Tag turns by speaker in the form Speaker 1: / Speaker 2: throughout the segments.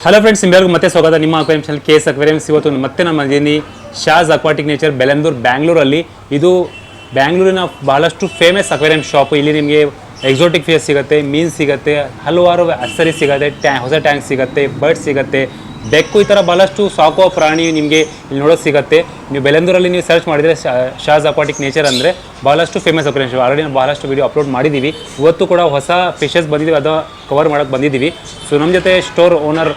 Speaker 1: Hello friends ನಿಮ್ಮೆಲ್ಲರಿಗೂ ಮತ್ತೆ ಸ್ವಾಗತ. ನಿಮ್ಮ aquarium channel K S aquariums ಇವತ್ತು ಮತ್ತೆ ನಮ್ಮ ಇದೀನಿ ಶಾಜ್ ಅಕ್ವಾಟಿಕ್ ನೇಚರ್ ಬೆಲಂದೂರ್ ಬ್ಯಾಂಗ್ಳೂರಲ್ಲಿ ಇದು ಬ್ಯಾಂಗ್ಳೂರಿನ ಭಾಳಷ್ಟು ಫೇಮಸ್ ಅಕ್ವೇರಿಯಂ ಶಾಪ್ ಇಲ್ಲಿ ನಿಮಗೆ ಎಕ್ಸೋಟಿಕ್ ಫಿಶ್ ಸಿಗುತ್ತೆ ಮೀನ್ ಸಿಗುತ್ತೆ, ಹಲವಾರು ಅಸರಿ ಸಿಗುತ್ತೆ, ಟ್ಯಾ, ಹೊಸ ಟ್ಯಾಂಕ್ ಸಿಗುತ್ತೆ ಬರ್ಡ್ ಸಿಗುತ್ತೆ, ಬೆಕ್ಕು ಈ ಥರ ಭಾಳಷ್ಟು ಸಾಕುವ ಪ್ರಾಣಿ ನಿಮಗೆ ಇಲ್ಲಿ ನೋಡೋಕೆ ಸಿಗುತ್ತೆ. ನೀವು ಬೆಲಂದೂರಲ್ಲಿ ನೀವು ಸರ್ಚ್ ಮಾಡಿದರೆ ಶಾಜ್ ಅಕ್ವಾಟಿಕ್ ನೇಚರ್ ಅಂದರೆ ಭಾಳಷ್ಟು ಫೇಮಸ್ ಅಕ್ವೇರಿಯಂ ಶಾಪ್ ಆಲ್ರೆಡಿ ನಾವು ಭಾಳಷ್ಟು ವಿಡಿಯೋ ಅಪ್ಲೋಡ್ ಮಾಡಿದ್ದೀವಿ ಇವತ್ತು ಕೂಡ ಹೊಸ ಫಿಶಸ್ ಬಂದಿದ್ದೀವಿ ಅದು ಕವರ್ ಮಾಡೋಕ್ಕೆ ಬಂದಿದ್ದೀವಿ ಸೊ ನಮ್ಮ ಜೊತೆ ಸ್ಟೋರ್ ಓನರ್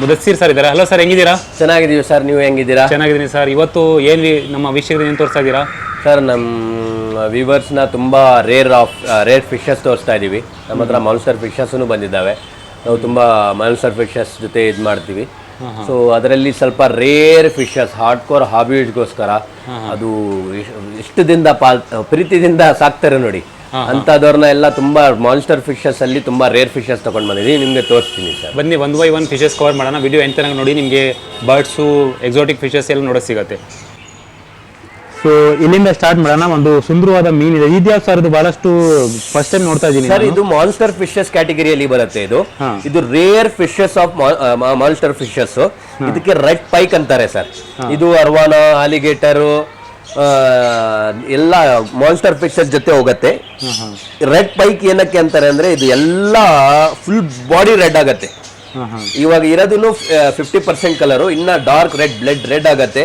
Speaker 1: ಮುದಸ್ಸೀರ್ ಸರ್ ಇದ್ದಾರೆ ಹಲೋ ಸರ್ ಹೆಂಗಿದ್ದೀರಾ?
Speaker 2: ಚೆನ್ನಾಗಿದ್ದೀವಿ ಸರ್ ನೀವು ಹೆಂಗಿದ್ದೀರಾ?
Speaker 1: ಚೆನ್ನಾಗಿದ್ದೀನಿ ಸರ್ ಇವತ್ತು ಏನು ನಮ್ಮ ವೀಕ್ಷಕರಿಂದ ಏನು ತೋರಿಸ್ತಾ ಇದ್ದೀರಾ?
Speaker 2: ಸರ್ ನಮ್ಮ ವೀವರ್ಸ್ನ ತುಂಬ ರೇರ್ ಆಫ್ ರೇರ್ ಫಿಶಸ್ ತೋರಿಸ್ತಾ ಇದ್ದೀವಿ ನಮ್ಮ ಹತ್ರ ಮಾನ್ಸ್ಟರ್ ಫಿಶಸ್ಸೂ ಬಂದಿದ್ದಾವೆ. ನಾವು ತುಂಬ ಮಾನ್ಸ್ಟರ್ ಫಿಶಸ್ ಜೊತೆ ಇದು ಮಾಡ್ತೀವಿ. ಸೊ ಅದರಲ್ಲಿ ಸ್ವಲ್ಪ ರೇರ್ ಫಿಶಸ್ ಹಾರ್ಡ್ ಕೋರ್ ಹಾಬಿಗೋಸ್ಕರ ಅದು ಇಷ್ಟದಿಂದ ಪಾಲ್ ಪ್ರೀತಿದಿಂದ ಸಾಕ್ತಾರೆ ನೋಡಿ. ಅಂಥದವ್ರನ್ನ ಎಲ್ಲ ತುಂಬಾ ಮಾನ್ಸ್ಟರ್ ಫಿಶಸ್ ಅಲ್ಲಿ ತುಂಬಾ ರೇರ್ ಫಿಶಸ್ ತಗೊಂಡು ಬಂದಿದ್ದೀನಿ ನಿಮಗೆ ತೋರಿಸ್ತೀನಿ ಸರ್.
Speaker 1: ಬನ್ನಿ one by one fishes cover ಮಾಡೋಣ. ವಿಡಿಯೋ ಎಂತ ನೋಡಿ ನಿಮಗೆ ಬರ್ಡ್ಸು ಎಕ್ಸಾಟಿಕ್ ಫಿಶಸ್ ಎಲ್ಲ ನೋಡೋ ಸಿಗುತ್ತೆ. ಸೊ ಇಲ್ಲಿಂದ ಸ್ಟಾರ್ಟ್ ಮಾಡೋಣ. ಒಂದು ಸುಂದರವಾದ ಮೀನಿದೆ ಇದ್ಯಾವ ಸರ್ ಇದು ಬಹಳಷ್ಟು ಫಸ್ಟ್ ಟೈಮ್ ನೋಡ್ತಾ ಇದ್ದೀನಿ
Speaker 2: ಸರ್ ಇದು ಮಾನ್ಸ್ಟರ್ ಫಿಶಸ್ ಕ್ಯಾಟಗರಿಯಲ್ಲಿ ಬರುತ್ತೆ ಇದು. ಇದು rare fishes of monster fishes ಇದಕ್ಕೆ ರೆಡ್ ಪೈಕ್ ಅಂತಾರೆ ಸರ್. ಇದು ಅರ್ವಾನ ಅಲಿಗೇಟರ್ ಎಲ್ಲ ಮಾನ್ಸ್ಟರ್ ಪಿಕ್ಚರ್ ಜೊತೆ ಹೋಗುತ್ತೆ. ರೆಡ್ ಪೈಕ್ ಏನಕ್ಕೆ ಅಂತಾರೆ ಅಂದ್ರೆ ಇದು ಎಲ್ಲ ಫುಲ್ ಬಾಡಿ ರೆಡ್ ಆಗತ್ತೆ. ಇವಾಗ ಇರೋದನ್ನು ಫಿಫ್ಟಿ ಪರ್ಸೆಂಟ್ ಕಲರ್ ಇನ್ನ ಡಾರ್ಕ್ ರೆಡ್ ಬ್ಲಡ್ ರೆಡ್ ಆಗತ್ತೆ.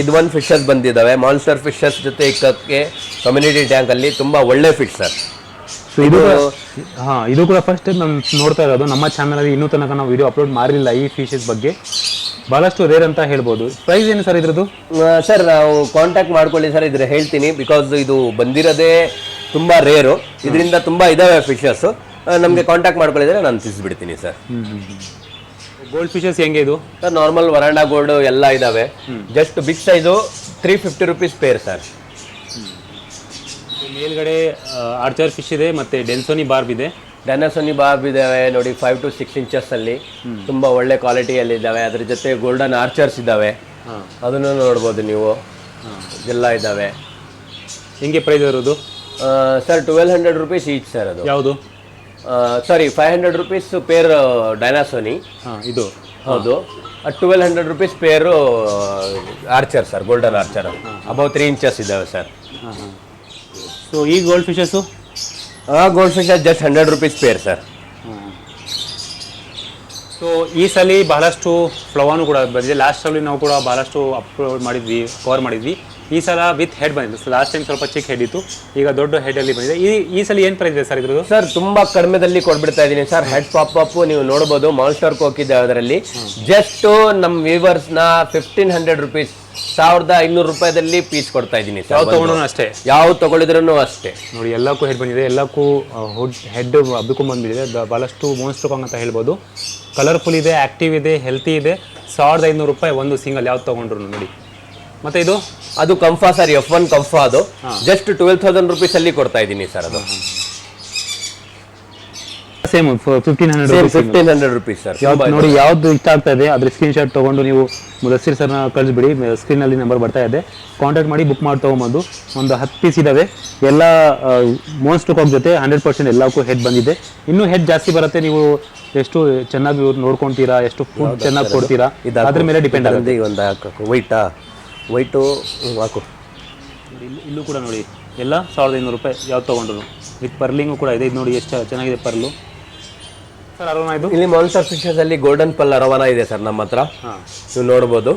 Speaker 2: ಇದು ಒಂದು ಫಿಶಸ್ ಬಂದಿದ್ದಾವೆ. ಮಾನ್ಸ್ಟರ್ ಫಿಶಸ್ ಜೊತೆ ಇಕ್ಕಕ್ಕೆ ಕಮ್ಯುನಿಟಿ ಟ್ಯಾಂಕ್ ಅಲ್ಲಿ ತುಂಬಾ ಒಳ್ಳೆ ಫಿಶ್ ಸರ್
Speaker 1: ಸೊ ಇದು ಹಾ ಇದು ಕೂಡ ಫಸ್ಟ್ ನಾನು ನೋಡ್ತಾ ಇರೋದು. ನಮ್ಮ ಚಾನಲಲ್ಲಿ ಇನ್ನೂ ತನಕ ನಾವು ವಿಡಿಯೋ ಅಪ್ಲೋಡ್ ಮಾಡಿರಲಿಲ್ಲ ಈ ಫಿಶಸ್ ಬಗ್ಗೆ. ಬಹಳಷ್ಟು ರೇರ್ ಅಂತ ಹೇಳ್ಬೋದು. ಪ್ರೈಸ್ ಏನು ಸರ್ ಇದ್ರದ್ದು?
Speaker 2: ಸರ್ ನಾವು ಕಾಂಟ್ಯಾಕ್ಟ್ ಮಾಡ್ಕೊಳ್ಳಿ ಸರ್ ಇದ್ರೆ ಹೇಳ್ತೀನಿ. ಬಿಕಾಸ್ ಇದು ಬಂದಿರೋದೇ ತುಂಬಾ ರೇರು ಇದರಿಂದ ತುಂಬಾ ಇದಾವೆ ಫಿಶಸ್ ನಮಗೆ ಕಾಂಟ್ಯಾಕ್ಟ್ ಮಾಡ್ಕೊಳ್ಳಿದ್ರೆ ನಾನು ತಿಳಿಸ್ಬಿಡ್ತೀನಿ ಸರ್
Speaker 1: ಗೋಲ್ಡ್ ಫಿಶಸ್ ಹೆಂಗೆ ಇದು?
Speaker 2: ಸರ್ ನಾರ್ಮಲ್ ವರಾಂಡಾ ಗೋಲ್ಡ್ ಎಲ್ಲ ಇದಾವೆ. Just big size three fifty rupees pair sir
Speaker 1: ಮೇಲ್ಗಡೆ ಆರ್ಚರ್ ಫಿಶ್ ಇದೆ ಮತ್ತೆ ಡೆನ್ಸೋನಿ ಬಾರ್ಬ್ ಇದೆ.
Speaker 2: ಡ್ಯಾನಸೋನಿ ಬಾಬ್ ಇದ್ದಾವೆ ನೋಡಿ ಫೈವ್ ಟು ಸಿಕ್ಸ್ ಇಂಚಸ್ ಅಲ್ಲಿ ತುಂಬಾ ಒಳ್ಳೆ ಕ್ವಾಲಿಟಿಯಲ್ಲಿ ಇದ್ದಾವೆ ಅದ್ರ ಜೊತೆ ಗೋಲ್ಡನ್ ಆರ್ಚರ್ಸ್
Speaker 1: ಇದ್ದಾವೆ
Speaker 2: ಅದನ್ನು ನೋಡ್ಬೋದು ನೀವು. ಎಲ್ಲ ಇದ್ದಾವೆ
Speaker 1: ಹೆಂಗೆ ಪ್ರೈಸ್ ಇರೋದು?
Speaker 2: Sir twelve hundred rupees each sir ಅದು.
Speaker 1: ಯಾವುದು?
Speaker 2: Sorry five hundred rupees pair ಡೈನಾಸೋನಿ
Speaker 1: ಇದು.
Speaker 2: ಹೌದು. Twelve hundred rupees pair archer sir golden archer above three inches ಇದ್ದಾವೆ ಸರ್
Speaker 1: ಸೊ ಈ gold fishes
Speaker 2: gold fish just hundred rupees pair sir
Speaker 1: so ಈ ಸಲ ಬಹಳಷ್ಟು ಫ್ಲವಾನು ಕೂಡ ಬಂದಿದೆ. ಲಾಸ್ಟ್ ಸಲ ನಾವು ಕೂಡ ಬಹಳಷ್ಟು ಅಪ್ಲೋಡ್ ಮಾಡಿದ್ವಿ ಕವರ್ ಮಾಡಿದ್ವಿ. ಈ ಸಲ ವಿತ್ ಹೆಡ್ ಬಂದಿದೆ. ಲಾಸ್ಟ್ ಟೈಮ್ ಸ್ವಲ್ಪ ಚಿಕ್ಕ ಹೆಡ್ ಇತ್ತು. ಈಗ ದೊಡ್ಡ ಹೆಡ್ ಅಲ್ಲಿ ಬಂದಿದೆ. ಈ ಈ ಸಲ ಏನು ಪ್ರೈಸ್ ಇದೆ ಸರ್ ಇದ್ರದ್ದು?
Speaker 2: ಸರ್ ತುಂಬಾ ಕಡಿಮೆದಲ್ಲಿ ಕೊಡ್ಬಿಡ್ತಾ ಇದ್ದೀನಿ ಸರ್. ಹೆಡ್ ಪಾಪ್ ಅಪ್ ನೀವು ನೋಡಬಹುದು ಮಾನ್ಸ್ಟರ್ ಕೋಕ್ ಇದೆ ಅದರಲ್ಲಿ. ಜಸ್ಟ್ ನಮ್ಮ ವ್ಯೂವರ್ಸ್ನ ಫಿಫ್ಟೀನ್ ಹಂಡ್ರೆಡ್ ರುಪೀಸ್ ಸಾವಿರದ ಐನೂರು ರೂಪಾಯಿದಲ್ಲಿ ಪೀಸ್ ಕೊಡ್ತಾ ಇದ್ದೀನಿ
Speaker 1: ಯಾವ ತಗೊಂಡ್ರು ಅಷ್ಟೇ?
Speaker 2: ಯಾವ ತಗೊಳಿದ್ರು ಅಷ್ಟೇ.
Speaker 1: ನೋಡಿ ಎಲ್ಲಕ್ಕೂ ಹೆಡ್ ಬಂದಿದೆ. ಎಲ್ಲಕ್ಕೂ ಹುಡ್ ಹೆಡ್ ಅದಕ್ಕೂ ಬಂದಿದೆ ಬಹಳಷ್ಟು ಮೋನ್ಸ್ಟರ್ ಕಾಂಗ್ ಅಂತ ಹೇಳ್ಬೋದು. ಕಲರ್ಫುಲ್ ಇದೆ ಆಕ್ಟಿವ್ ಇದೆ ಹೆಲ್ತಿ ಇದೆ. ಸಾವಿರದ ಐನೂರು ರೂಪಾಯಿ ಒಂದು ಸಿಂಗಲ್ ಯಾವ್ದು ತಗೊಂಡ್ರು ನೋಡಿ. ಮತ್ತು ಇದು?
Speaker 2: ಅದು ಕಂಫಾ ಸರ್ ಎಫ್ ಒನ್ ಕಂಫಾ ಅದು. ಜಸ್ಟ್ ಟ್ವೆಲ್ ತೌಸಂಡ್ ರುಪೀಸ್ ಅಲ್ಲಿ ಕೊಡ್ತಾ ಇದ್ದೀನಿ ಸರ್ ಅದು.
Speaker 1: Same fifteen hundred
Speaker 2: fifteen hundred rupees sir.
Speaker 1: ನೋಡಿ ಯಾವ್ದು ಇಷ್ಟ ಆಗ್ತಾ ಇದೆ ಅದ್ರ ಸ್ಕ್ರೀನ್ ಶಾಟ್ ತೊಗೊಂಡು ನೀವು ಮುದಸ್ಸಿರ್ ಸರ್ನ ಕಳಿಸ್ಬಿಡಿ. ಸ್ಕ್ರೀನಲ್ಲಿ ನಂಬರ್ ಬರ್ತಾ ಇದೆ. ಕಾಂಟ್ಯಾಕ್ಟ್ ಮಾಡಿ ಬುಕ್ ಮಾಡಿ ತೊಗೊಂಬಂದು. ಒಂದು ಹತ್ತು ಪೀಸ್ ಇದ್ದಾವೆ ಎಲ್ಲ ಮೋಸ್ಟ್ ಸ್ಟೋಕ್ ಜೊತೆ ಹಂಡ್ರೆಡ್ ಪರ್ಸೆಂಟ್ ಎಲ್ಲಕ್ಕೂ ಹೆಡ್ ಬಂದಿದೆ. ಇನ್ನೂ ಹೆಡ್ ಜಾಸ್ತಿ ಬರುತ್ತೆ ನೀವು ಎಷ್ಟು ಚೆನ್ನಾಗಿ ನೋಡ್ಕೊಂತೀರಾ ಎಷ್ಟು ಫುಡ್ ಚೆನ್ನಾಗಿ ಕೊಡ್ತೀರಾ ಅದ್ರ ಮೇಲೆ ಡಿಪೆಂಡ್ ಆಗುತ್ತೆ.
Speaker 2: ವೈಟಾ ವೈಟು ಹಾಕು.
Speaker 1: ಇಲ್ಲಿ- ಇಲ್ಲೂ ಕೂಡ ನೋಡಿ ಎಲ್ಲ ಸಾವಿರದ ಐನೂರು ರೂಪಾಯಿ ಯಾವ್ದು ತೊಗೊಂಡ್ರು. ವಿತ್ ಪರ್ಲಿಂಗು ಕೂಡ ಇದೆ ಇದು ನೋಡಿ ಎಷ್ಟು ಚೆನ್ನಾಗಿದೆ ಪರ್ಲು. ಸರ್ ಅರವಾನ ಇದು?
Speaker 2: ಇಲ್ಲಿ ಮಾನ್ಸರ್ ಫಿಶಸ್ ಅಲ್ಲಿ ಗೋಲ್ಡನ್ ಪಲ್ ರವಾನ ಇದೆ ಸರ್ ನಮ್ಮ ಹತ್ರ.
Speaker 1: ಹಾಂ.
Speaker 2: ನೀವು ನೋಡ್ಬೋದು.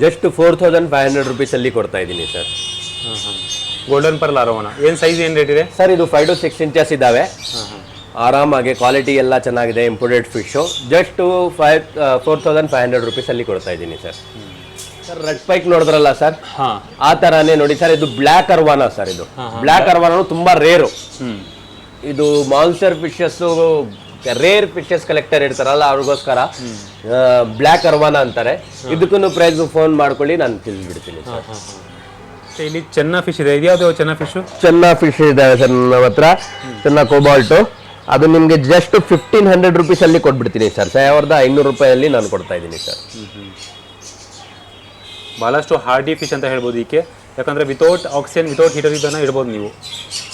Speaker 2: Just four thousand five hundred ರುಪೀಸಲ್ಲಿ ಕೊಡ್ತಾ ಇದ್ದೀನಿ ಸರ್.
Speaker 1: ಹಾಂ ಹಾಂ. ಗೋಲ್ಡನ್ ಪರ್ಲ್ ಅರೋನಾ ಏನು ಸೈಜ್ ಏನು ರೇಟ್ ಇದೆ?
Speaker 2: ಸರ್ ಇದು ಫೈವ್ ಟು ಸಿಕ್ಸ್ ಇಂಚಸ್ ಇದ್ದಾವೆ. ಆರಾಮಾಗಿ ಕ್ವಾಲಿಟಿ ಎಲ್ಲ ಚೆನ್ನಾಗಿದೆ imported fish just five four thousand five hundred ರುಪೀಸಲ್ಲಿ ಕೊಡ್ತಾ ಇದ್ದೀನಿ ಸರ್. ಸರ್ ರೆಡ್ ಪೈಕ್ ನೋಡಿದ್ರಲ್ಲ ಸರ್? ಆ ತರಾನೇ ನೋಡಿ ಸರ್ ಇದು ಬ್ಲ್ಯಾಕ್ ಅರ್ವಾನ ಸರ್ ಇದು. ಬ್ಲ್ಯಾಕ್ ಅರ್ವಾನ ತುಂಬಾ ರೇರು. ಇದು monster fishes rare fishes collector ಇರ್ತಾರಲ್ಲ ಅವ್ರಿಗೋಸ್ಕರ ಬ್ಲ್ಯಾಕ್ ಅರ್ವಾನ ಅಂತಾರೆ. ಇದಕ್ಕೂ ಪ್ರೈಸ್ ಫೋನ್ ಮಾಡ್ಕೊಳ್ಳಿ ನಾನು ತಿಳಿಸ್ಬಿಡ್ತೀನಿ
Speaker 1: ಇಲ್ಲಿ ಚೆನ್ನ ಫಿಶ್ ಇದೆ. ಇದ್ಯಾವುದು ಚೆನ್ನ ಫಿಶ್
Speaker 2: ಚೆನ್ನ ಫಿಶ್ ಇದೆ ಸರ್ ನನ್ನ ಹತ್ರ. ಚೆನ್ನ ಕೋಬಾಲ್ಟು ಅದು ನಿಮಗೆ ಜಸ್ಟ್ ಫಿಫ್ಟೀನ್ ಹಂಡ್ರೆಡ್ ರುಪೀಸ್ ಅಲ್ಲಿ ಕೊಟ್ಬಿಡ್ತೀನಿ ಸರ್. ಸಾವಿರದ ಐನೂರು ರೂಪಾಯಲ್ಲಿ ನಾನು ಕೊಡ್ತಾ ಇದ್ದೀನಿ ಸರ್.
Speaker 1: ಭಾಳಷ್ಟು ಹಾರ್ಡಿ ಫಿಶ್ ಅಂತ ಹೇಳ್ಬೋದು ಈಕೆ. ಯಾಕಂದರೆ ವಿತೌಟ್ ಆಕ್ಸಿಜನ್ ವಿತೌಟ್ ಹೀಟರ್ ಇದನ್ನು ಇಡ್ಬೋದು ನೀವು.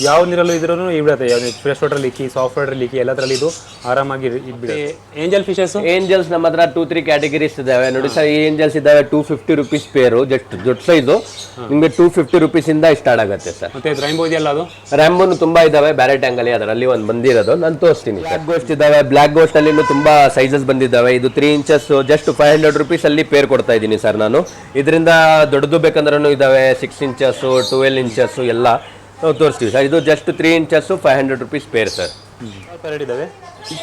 Speaker 1: ಯಾವ ನೀರಲ್ಲೂ ಇದ್ರೂ ಇಡುತ್ತೆ ಯಾವ ಫ್ರೆಶ್ ವಾಟರ್ ಲಿಕ್ಕಿ ಸಾಫ್ಟ್ ವಾಟರ್ ಲಿಕ್ಕಿ ಎಲ್ಲದರಲ್ಲಿ ಇದು ಆರಾಮಾಗಿ ಇದ್ಬಿಡುತ್ತೆ ಏಂಜಲ್ ಫಿಶಸ್
Speaker 2: ಏಂಜಲ್ಸ್ ನಮ್ಮ ಹತ್ರ ಟೂ ತ್ರೀ ಕ್ಯಾಟಗರೀಸ್ ಇದ್ದಾವೆ. ನೋಡಿ ಸರ್ ಈ ಏಂಜಲ್ಸ್ ಇದಾವೆ two fifty rupees pair just ದೊಡ್ಡ ಸೈಜು ನಿಮಗೆ ಟೂ ಫಿಫ್ಟಿ ರುಪೀಸ್ ಇಂದ ಸ್ಟಾರ್ಟ್ ಆಗುತ್ತೆ ಸರ್.
Speaker 1: ಮತ್ತೆ ರ್ಯಾಂಬೋ ಇದೆಯಲ್ಲ ಅದು?
Speaker 2: ರ್ಯಾಂಬೋನು ತುಂಬಾ ಇದ್ದಾವೆ ಬ್ಯಾರೆ ಟ್ಯಾಂಗಲ್ಲಿ ಅದರಲ್ಲಿ ಒಂದು ಬಂದಿರೋದು. ನಾನು ತೋರಿಸ್ತೀನಿ ಬ್ಲಾಕ್ ಗೋಸ್ಟ್ ಇದ್ದಾವೆ ಬ್ಲಾಕ್ ಗೋಸ್ಟ್ ಅಲ್ಲಿ ತುಂಬಾ ಸೈಜಸ್ ಬಂದಿದ್ದಾವೆ. ಇದು three inches just five hundred rupees ಅಲ್ಲಿ ಪೇರ್ ಕೊಡ್ತಾ ಇದ್ದೀನಿ ಸರ್ ನಾನು. ಇದರಿಂದ ದೊಡ್ಡದು ಬೇಕಂದ್ರೂ ಇದಾವೆ ಸಿಕ್ಸ್ ಇಂಚಸ್ ಟ್ವೆಲ್ ಇಂಚಸ್ಸು ಎಲ್ಲ ನಾವು ತೋರಿಸ್ತೀವಿ. ಸರ್ ಇದು just three inches five hundred rupees pair sir
Speaker 1: parrot ಇದ್ದಾವೆ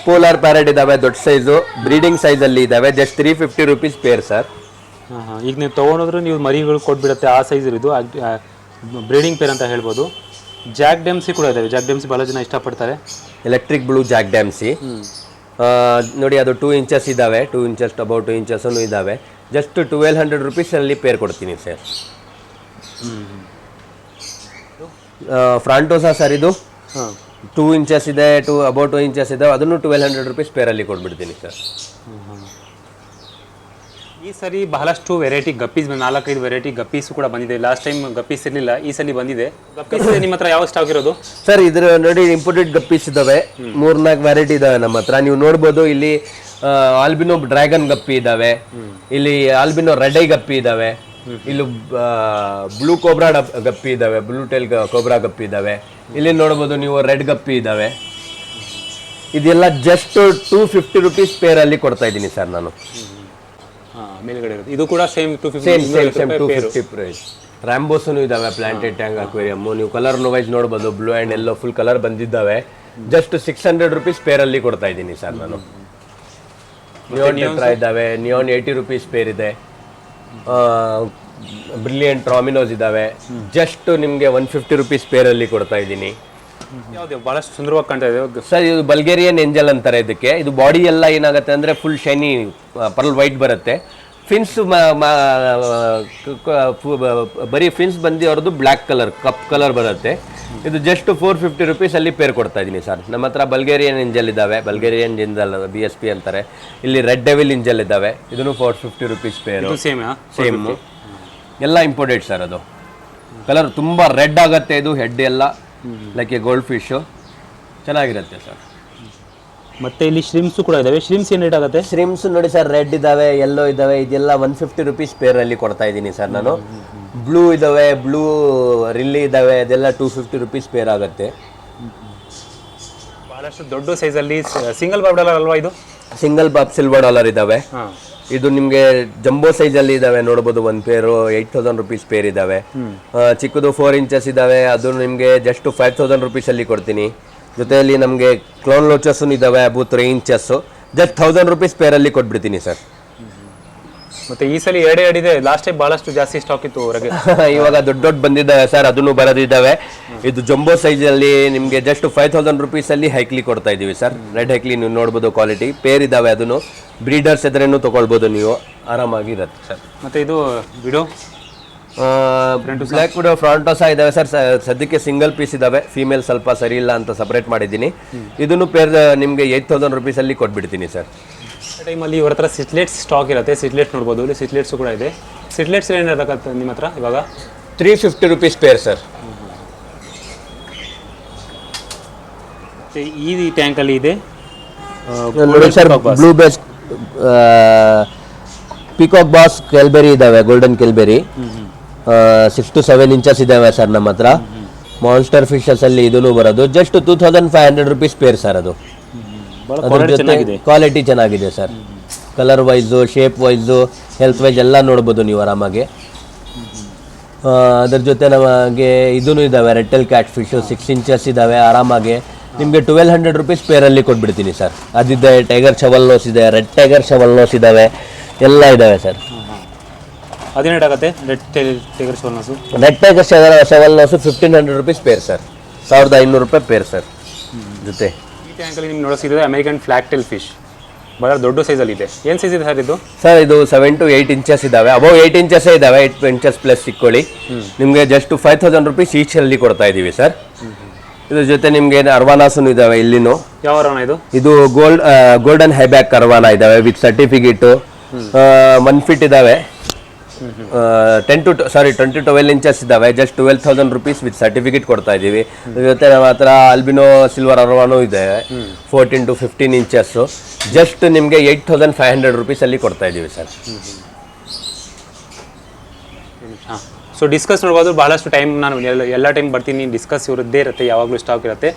Speaker 2: ಪೋಲಾರ್ ಪ್ಯಾರೆಟ್ ಇದಾವೆ ದೊಡ್ಡ ಸೈಜು ಬ್ರೀಡಿಂಗ್ ಸೈಜಲ್ಲಿ ಅಲ್ಲಿ ಇದಾವೆ. Just three fifty rupees pair sir
Speaker 1: ಈಗ ನೀವು ತೊಗೊಂಡ್ರೆ ನೀವು ಮರಿಗಳು ಕೊಟ್ಬಿಡುತ್ತೆ ಆ ಸೈಜ್ ಇರೋದು ಬ್ರೀಡಿಂಗ್ ಪೇರ್ ಅಂತ ಹೇಳ್ಬೋದು. ಜಾಕ್ ಡ್ಯಾಮ್ಸಿ ಕೂಡ ಇದ್ದಾವೆ ಜಾಕ್ ಡ್ಯಾಮ್ಸಿ ಭಾಳ ಜನ ಇಷ್ಟಪಡ್ತಾರೆ.
Speaker 2: ಎಲೆಕ್ಟ್ರಿಕ್ ಬ್ಲೂ ಜಾಕ್ ಡ್ಯಾಮ್ಸಿ ನೋಡಿ ಅದು ಟೂ ಇಂಚಸ್ ಇದಾವೆ. Two inches about two inches ಇದ್ದಾವೆ ಜಸ್ಟ್ ಟ್ವೆಲ್ ಹಂಡ್ರೆಡ್ ರುಪೀಸಲ್ಲಿ ಪೇರ್ ಕೊಡ್ತೀನಿ ಸರ್ ಫ್ರಾಂಟೋಸಾ ಸರ್ ಇದು. ಟೂ ಇಂಚಸ್ ಇದೆ ಟೂ ಅಬೌಟ್ ಟೂ ಇಂಚಸ್ ಇದೆ. ಅದನ್ನು ಟ್ವೆಲ್ ಹಂಡ್ರೆಡ್ ರುಪೀಸ್ ಪೇರಲ್ಲಿ ಕೊಟ್ಬಿಡ್ತೀನಿ ಸರ್
Speaker 1: ಈ ಸರಿ ಬಹಳಷ್ಟು ವೆರೈಟಿ ಗಪ್ಪೀಸ್ ನಾಲ್ಕೈದು ವೆರೈಟಿ ಗಪ್ಪೀಸ್ ಕೂಡ ಬಂದಿದೆ. ಲಾಸ್ಟ್ ಟೈಮ್ ಗಪ್ಪೀಸ್ ಇರಲಿಲ್ಲ ಈ ಸಲ ಬಂದಿದೆ. ಗಪ್ಪೀಸ್ ನಿಮ್ಮ ಹತ್ರ ಯಾವ ಸ್ಟಾಕ್ ಇರೋದು?
Speaker 2: ಸರ್ ಇದ್ರ ನೋಡಿ ಇಂಪೋರ್ಟೆಡ್ ಗಪ್ಪೀಸ್ ಇದಾವೆ. ಮೂರ್ನಾಲ್ಕು ವೆರೈಟಿ ಇದಾವೆ ನಮ್ಮ ಹತ್ರ. ನೀವು ನೋಡ್ಬೋದು ಇಲ್ಲಿ ಆಲ್ಬಿನೋ ಡ್ರ್ಯಾಗನ್ ಗಪ್ಪಿ ಇದಾವೆ. ಇಲ್ಲಿ ಆಲ್ಬಿನೋ ರೆಡ್ ಐ ಗಪ್ಪಿ ಇದಾವೆ. ಇಲ್ಲಿ ಬ್ಲೂ ಕೋಬ್ರಾ ಗಪ್ಪಿ ಇದಾವೆ ಬ್ಲೂ ಟೈಲ್ ಕೋಬ್ರಾ ಗಪ್ಪಿ ಇದಾವೆ ಇಲ್ಲಿ ನೋಡ್ಬೋದು ನೀವು ರೆಡ್ ಗಪ್ಪಿ ಇದಾವೆ ಇದೆಲ್ಲ just two fifty rupees pair ಅಲ್ಲಿ ಕೊಡ್ತಾ ಇದ್ದೀನಿ ಸರ್ ನಾನು.
Speaker 1: ಮೇಲ್ಗಡೆ ಇದು ಕೂಡ same to
Speaker 2: same same same two
Speaker 1: fifty
Speaker 2: price ರ್ಯಾಂಬೋಸನು ಇದಾವೆ ಪ್ಲಾಂಟೆಡ್ ಟ್ಯಾಂಕ್ ಅಕ್ವೇರಿಯಮ್ ನೀವು ಕಲರ್ ವೈಸ್ ನೋಡ್ಬೋದು blue and yellow full colour ಬಂದಿದ್ದಾವೆ. ಜಸ್ಟ್ ಸಿಕ್ಸ್ ಹಂಡ್ರೆಡ್ ರುಪೀಸ್ ಪೇರಲ್ಲಿ ಕೊಡ್ತಾ ಇದ್ದೀನಿ ಸರ್ ನಾನು. ನಿಯೋನ್ ಇದಾವೆ ಇದ್ದಾವೆ ನಿಯೋನ್ ಏಯ್ಟಿ ರುಪೀಸ್ ಪೇರ್ ಇದೆ. ಬ್ರಿಲಿಯಂಟ್ ರಾಮಿನೋಸ್ ಇದ್ದಾವೆ. ಜಸ್ಟ್ ನಿಮಗೆ ಒನ್ ಫಿಫ್ಟಿ ರುಪೀಸ್ ಪೇರಲ್ಲಿ ಕೊಡ್ತಾ ಇದ್ದೀನಿ.
Speaker 1: ಯಾವುದು ಭಾಳಷ್ಟು ಸುಂದರವಾಗಿ ಕಾಣ್ತಾ ಇದೆ
Speaker 2: ಸರ್ ಇದು ಬಲ್ಗೇರಿಯನ್ ಎಂಜಲ್ ಅಂತಾರೆ ಇದಕ್ಕೆ. ಇದು ಬಾಡಿ ಎಲ್ಲ ಏನಾಗುತ್ತೆ ಅಂದರೆ ಫುಲ್ ಶೈನಿ ಪರ್ಲ್ ವೈಟ್ ಬರುತ್ತೆ. ಫಿನ್ಸ್ ಬರೀ ಫಿನ್ಸ್ ಬಂದು ಅವ್ರದ್ದು ಬ್ಲ್ಯಾಕ್ ಕಲರ್ ಕಪ್ ಕಲರ್ ಬರುತ್ತೆ. ಇದು ಜಸ್ಟ್ ಫೋರ್ ಫಿಫ್ಟಿ ರುಪೀಸ್ ಅಲ್ಲಿ ಪೇರ್ ಕೊಡ್ತಾ ಇದ್ದೀನಿ ಸರ್. ನಮ್ಮ ಹತ್ರ ಬಲ್ಗೇರಿಯನ್ ಇಂಜಲ್ ಇದ್ದಾವೆ. Bulgarian angel B S P ಅಂತಾರೆ. ಇಲ್ಲಿ ರೆಡ್ ಡೆವಿಲ್ ಇಂಜಲ್ ಇದ್ದಾವೆ. ಇದನ್ನು four fifty rupees pair
Speaker 1: same
Speaker 2: same ಎಲ್ಲ ಇಂಪೋರ್ಟೆಡ್ ಸರ್ ಅದು. ಕಲರ್ ತುಂಬ ರೆಡ್ ಆಗುತ್ತೆ ಇದು ಹೆಡ್ ಎಲ್ಲ. ಲೈಕ್ ಎ ಗೋಲ್ಡ್ ಫಿಶು ಚೆನ್ನಾಗಿರುತ್ತೆ ಸರ್
Speaker 1: ಮತ್ತೆ ಇಲ್ಲಿ ಶ್ರಿಮ್ಸು ಕೂಡ ಇದಾವೆ. ಶ್ರಿಮ್ಸ್ ಏನು ರೇಟ್ ಆಗುತ್ತೆ?
Speaker 2: ಶ್ರಿಮ್ಸ್ ನೋಡಿ ಸರ್ ರೆಡ್ ಇದಾವೆ ಎಲ್ಲೋ ಇದಾವೆ ಇದೆಲ್ಲ ಒನ್ ಫಿಫ್ಟಿ ರುಪೀಸ್ ಅಲ್ಲಿ ಕೊಡ್ತಾ ಇದ್ದೀನಿ ಸರ್ ನಾನು. ಬ್ಲೂ ಇದಾವೆ ಬ್ಲೂ ರಿಲ್ಲಿ ಇದಾವೆ ಅದೆಲ್ಲ ಟೂ ಫಿಫ್ಟಿ ರುಪೀಸ್ ಪೇರ್ ಆಗುತ್ತೆ.
Speaker 1: ಬಹಳಷ್ಟು ದೊಡ್ಡ ಸೈಜಲ್ಲಿ ಸಿಂಗಲ್ ಬಾರ್ಡರ್ ಅಲ್ವಾ ಇದು?
Speaker 2: ಸಿಂಗಲ್ ಬಾಬ್ ಸಿಲ್ವರ್ ಡಾಲರ್ ಇದಾವೆ. ಇದು ನಿಮಗೆ ಜಂಬೋ ಸೈಜಲ್ಲಿ ಇದಾವೆ ನೋಡಬಹುದು ಒಂದು ಪೇರು ಏಯ್ಟ್ ತೌಸಂಡ್ ರುಪೀಸ್ ಪೇರ್ ಇದಾವೆ. ಆ, ಚಿಕ್ಕದು ಫೋರ್ ಇಂಚಸ್ ಇದಾವೆ ಅದು ನಿಮಗೆ ಜಸ್ಟ್ ಫೈವ್ ತೌಸಂಡ್ ರುಪೀಸಲ್ಲಿ ಕೊಡ್ತೀನಿ. ಜೊತೆಯಲ್ಲಿ ನಮಗೆ ಕ್ಲೋನ್ ಲೋಚಸ್ಸು ಇದಾವೆ about three inches just thousand rupees ಪೇರಲ್ಲಿ ಕೊಟ್ಬಿಡ್ತೀನಿ ಸರ್
Speaker 1: ಮತ್ತೆ ಈ ಸಲ ಎರಡೇ ಎರಡಿದೆ ಲಾಸ್ಟ್ ಟೈಮ್ ಬಹಳಷ್ಟು ಜಾಸ್ತಿ ಸ್ಟಾಕ್ ಇತ್ತು ಹೊರಗೆ.
Speaker 2: ಇವಾಗ ದೊಡ್ಡ ದೊಡ್ಡ ಬಂದಿದ್ದಾವೆ ಸರ್ ಅದನ್ನು ಬರೋದಿದ್ದಾವೆ. ಇದು ಜಂಬೋ ಸೈಜಲ್ಲಿ ನಿಮಗೆ ಜಸ್ಟ್ ಫೈವ್ ತೌಸಂಡ್ ರುಪೀಸಲ್ಲಿ ಹೈಕ್ಲಿ ಕೊಡ್ತಾ ಇದ್ದೀವಿ ಸರ್ ರೆಡ್ ಹೈಕ್ಲಿ ನೀವು ನೋಡ್ಬೋದು ಕ್ವಾಲಿಟಿ ಪೇರ್ ಇದ್ದಾವೆ ಅದನ್ನು. ಬ್ರೀಡರ್ಸ್ ಎದ್ರೇನು ತೊಗೊಳ್ಬೋದು ನೀವು. ಆರಾಮಾಗಿ ಇರುತ್ತೆ ಸರ್
Speaker 1: ಮತ್ತೆ ಇದು ವಿಡೋ
Speaker 2: ಬ್ಲ್ಯಾಕ್ ವಿಡೋ ಸಹ ಇದಾವೆ ಸರ್. ಸದ್ಯಕ್ಕೆ ಸಿಂಗಲ್ ಪೀಸ್ ಇದಾವೆ. ಫೀಮೇಲ್ ಸ್ವಲ್ಪ ಸರಿ ಇಲ್ಲ ಅಂತ ಸಪರೇಟ್ ಮಾಡಿದ್ದೀನಿ. ಇದನ್ನು ಪೇರ್ ನಿಮಗೆ ಏಯ್ಟ್ ತೌಸಂಡ್ ರುಪೀಸಲ್ಲಿ ಕೊಟ್ಬಿಡ್ತೀನಿ ಸರ್.
Speaker 1: ಟೈಮಲ್ಲಿ ಇವ್ರ ಹತ್ರ ಸಿಟ್ಲೆಟ್ಸ್ ಸ್ಟಾಕ್ ಇರುತ್ತೆ. ಸಿಟ್ಲೆಟ್ಸ್ ನೋಡ್ಬೋದು. ಇಲ್ಲಿ ಸಿಟ್ಲೆಟ್ಸ್ ಕೂಡ ಇದೆ. ಸಿಟ್ಲೆಟ್ಸ್ ಏನು ಇರತಕ್ಕಂಥ ನಿಮ್ಮ ಹತ್ರ ಇವಾಗ?
Speaker 2: Three fifty rupees pair sir
Speaker 1: ಈ ಟ್ಯಾಂಕಲ್ಲಿ ಇದೆ.
Speaker 2: Sir blue best peacock bass kelberi ಇದಾವೆ golden kelberi six to seven inches ಇದಾವೆ ಸರ್ ನಮ್ಮ ಹತ್ರ. ಮಾನ್ಸ್ಟರ್ ಫಿಶಸ್ ಅಲ್ಲಿ ಇದೂ ಬರೋದು. Just two thousand five hundred rupees pair sir ಅದು. ಅದ್ರ
Speaker 1: ಕ್ವಾಲಿಟಿ
Speaker 2: ಜೊತೆ
Speaker 1: ಚೆನ್ನಾಗಿದೆ.
Speaker 2: ಕ್ವಾಲಿಟಿ ಚೆನ್ನಾಗಿದೆ sir. Colour wise shape wise health wise ಎಲ್ಲ ನೋಡ್ಬೋದು ನೀವು ಆರಾಮಾಗಿ. ಅದ್ರ ಜೊತೆ ನಮಗೆ ಇದೂ ಇದ್ದಾವೆ red tail cat fish six inches ಇದ್ದಾವೆ ಆರಾಮಾಗಿ. ನಿಮಗೆ ಟ್ವೆಲ್ ಹಂಡ್ರೆಡ್ ರುಪೀಸ್ ಪೇರಲ್ಲಿ ಕೊಟ್ಬಿಡ್ತೀನಿ ಸರ್. ಅದಿದ್ದೆ ಟೈಗರ್ ಶವಲ್ ನೋಸ್ ಇದೆ ರೆಡ್ ಟೈಗರ್ ಶವಲ್ ನೋಸ್ ಇದ್ದಾವೆ ಎಲ್ಲ ಇದ್ದಾವೆ ಸರ್.
Speaker 1: ಅದೇನು ಆಗುತ್ತೆ. Red tiger shovelnose
Speaker 2: red tiger shovel shovel nose fifteen hundred rupees pair sir ಸಾವಿರದ ಐನೂರು ರೂಪಾಯಿ ಪೇರ್ ಸರ್ ಜೊತೆ.
Speaker 1: ಈ ಟ್ಯಾಂಕಲ್ಲಿ ನಿಮ್ಗೆ ನೋಡಿಸಿದ್ರೆ ಅಮೆರಿಕನ್ ಫ್ಲಾಕ್ ಟೆಲ್ ಫಿಶ್ ಭಾಳ ದೊಡ್ಡ ಸೈಜಲ್ಲಿ ಇದೆ. ಏನು ಸೈಜ್ ಇದೆ ಸರ್ ಇದು?
Speaker 2: ಸರ್ ಇದು ಸೆವೆನ್ ಟು ಏಯ್ಟ್ ಇಂಚಸ್ ಇದಾವೆ. ಅಬೌವ್ ಏಯ್ಟ್ ಇಂಚಸ್ ಇದಾವೆ. ಏಯ್ಟ್ ಇಂಚಸ್ ಪ್ಲಸ್ ಸಿಕ್ಕೊಳ್ಳಿ ನಿಮಗೆ just five thousand rupees each ಅಲ್ಲಿ ಕೊಡ್ತಾ ಇದ್ದೀವಿ ಸರ್ ಇದ್ರ ಜೊತೆ ನಿಮಗೆ ಅರ್ವಾನಾಸು ಇದಾವೆ ಇಲ್ಲಿನೂ?
Speaker 1: ಯಾವ ಅರ್ವಾನ ಇದು?
Speaker 2: ಇದು ಗೋಲ್ಡ್ ಗೋಲ್ಡನ್ ಹೈಬ್ಯಾಕ್ ಅರ್ವಾನ ಇದಾವೆ ವಿತ್ ಸರ್ಟಿಫಿಕೇಟು ಒನ್ ಫಿಟ್ ಇದಾವೆ. Ten to sorry twenty twelve inches ಇದ್ದಾವೆ. Just twelve thousand rupees with certificate ಕೊಡ್ತಾ ಇದ್ದೀವಿ. ಜೊತೆ ನಮ್ಮ ಹತ್ರ ಅಲ್ಬಿನೋ ಸಿಲ್ವರ್ ಅರ್ವಾನು ಇದೆ. Fourteen to fifteen inches just ನಿಮಗೆ ಏಯ್ಟ್ ತೌಸಂಡ್ ಫೈವ್ ಹಂಡ್ರೆಡ್ ರುಪೀಸಲ್ಲಿ ಕೊಡ್ತಾ ಇದ್ದೀವಿ ಸರ್
Speaker 1: ಹಾಂ ಸೊ ಡಿಸ್ಕಸ್ ನೋಡ್ಬೋದು ಭಾಳಷ್ಟು ಟೈಮ್ ನಾನು ಎಲ್ಲ ಎಲ್ಲ ಟೈಮ್ ಬರ್ತೀನಿ ಡಿಸ್ಕಸ್ ಇವರದ್ದೇ ಇರುತ್ತೆ ಯಾವಾಗಲೂ ಸ್ಟಾಕ್ ಇರುತ್ತೆ.